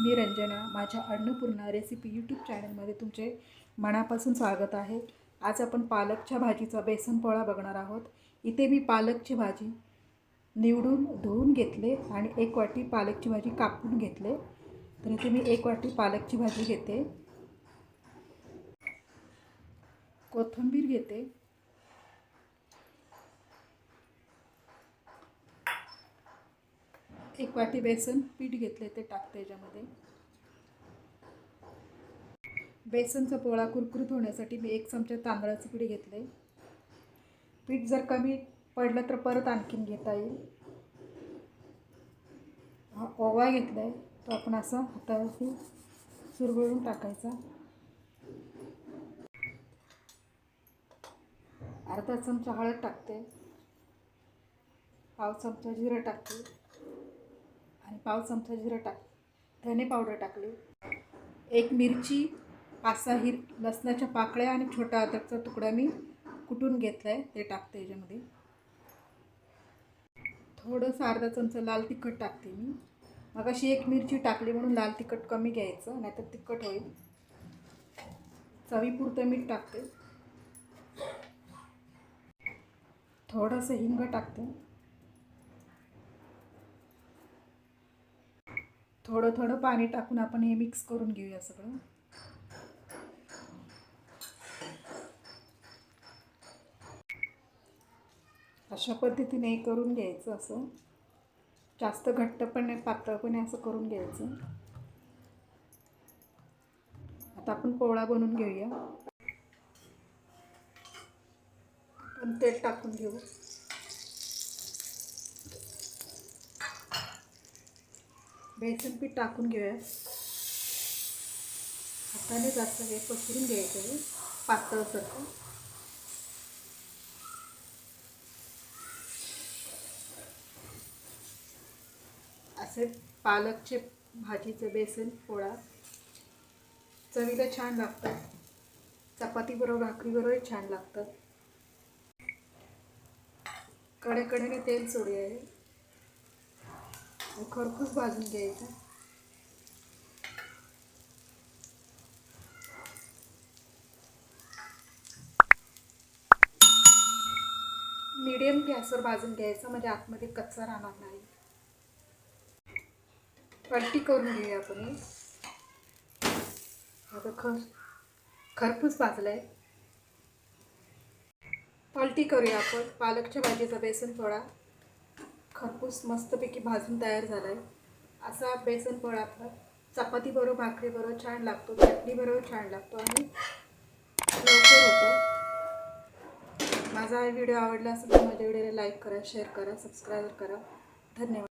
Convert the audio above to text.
मी रंजना माझ्या Annapurna recipe YouTube चॅनलमध्ये तुमचे मनापासून स्वागत आहे. आज आपण पालकच्या भाजीचा बेसन पोळा बघणार आहोत. इथे मी पालकची भाजी निवडून धुवून घेतले आणि एक वाटी पालकची भाजी कापून घेतले. तर इथे मी एक वाटी पालकची भाजी घेते. कोथिंबीर घेते. एक वाटी बेसन पीठ घेतले ते टाकते याच्यामध्ये. बेसनचा पोळा कुरकुरीत होण्यासाठी मी एक चमचा तांदळाचं पीठ घेतले पीठ जर कमी पडलं तर परत आणखीन घेता येईल. हा ओवा घेतला आहे तो आपण असा हातावरती सुरगळून टाकायचा. अर्धा चमचा हळद टाकते. पाव चमचा जिरं टाकते. आणि पाव चमचा जिरं टाक धने पावडर टाकली. एक मिरची पाच सहा हिर लसणाच्या पाकळ्या आणि छोटा अद्रकचा तुकडा मी कुटून घेतला आहे ते टाकते याच्यामध्ये. थोडंसं अर्धा चमचा लाल तिखट टाकते मी. मग अशी एक मिरची टाकली म्हणून लाल तिखट कमी घ्यायचं नाहीतर तिखट होईल. चवीपुरतं मीठ टाकते. थोडंसं हिंग टाकते. थोडं थोडं पाणी टाकून आपण हे मिक्स करून घेऊया सगळं. अशा पद्धतीने हे करून घ्यायचं असं. जास्त घट्ट पण नाही पातळ पण असं करून घ्यायचं. आता आपण पोळा बनवून घेऊया. आपण तेल टाकून घेऊ. बेसन पीठ टाकून घेऊया. हाताने जास्त हे पसरून घ्यायचं आहे. पातळसारखं असे पालकचे भाजीचे बेसन पोळा. चवीला छान लागतात चपातीबरोबर भाकरीबरोबर छान लागतात कडेकडेने तेल सोडूया आहे खरपूस भाजून घ्यायचं मीडियम गॅसवर भाजून घ्यायचं म्हणजे आतमध्ये कच्चा राहणार नाही पलटी करून घेऊया आपण हे. आता खर खरपूस भाजलं आहे पलटी करूया आपण पालकच्या भाजीचा बेसन थोडा खरपूस मस्तपैकी भाजून तयार झाला आहे असा बेसन पोळा आपला चपातीबरोबर भाकरीबरोबर छान लागतो. चटणीबरोबर छान लागतो. आणि लवकर होतो. माझा हा व्हिडिओ आवडला असेल तर माझ्या व्हिडिओला लाईक करा शेअर करा सबस्क्राईब करा. धन्यवाद.